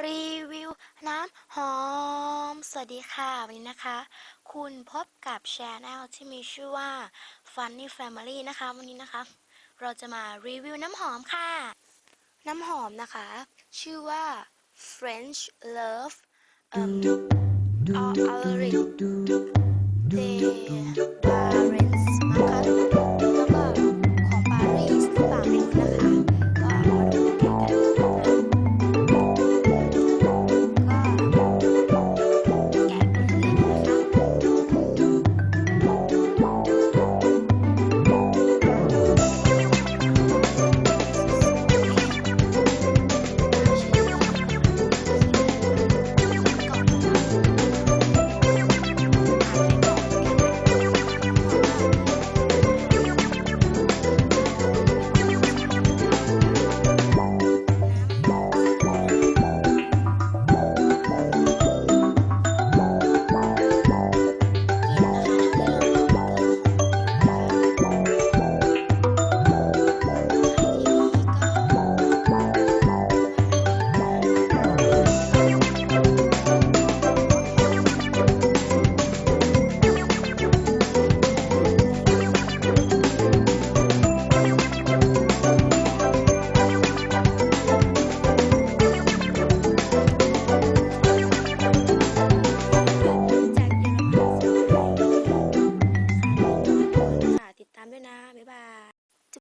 รีวิวน้ำหอม สวัสดีค่ะ วันนี้นะคะ คุณพบกับช anel ที่มีชื่อว่า Funny Family นะคะ วันนี้นะคะ เราจะมารีวิวน้ำหอมค่ะ น้ำหอมนะคะ ชื่อว่า French Love เอ่อ Alric de Barents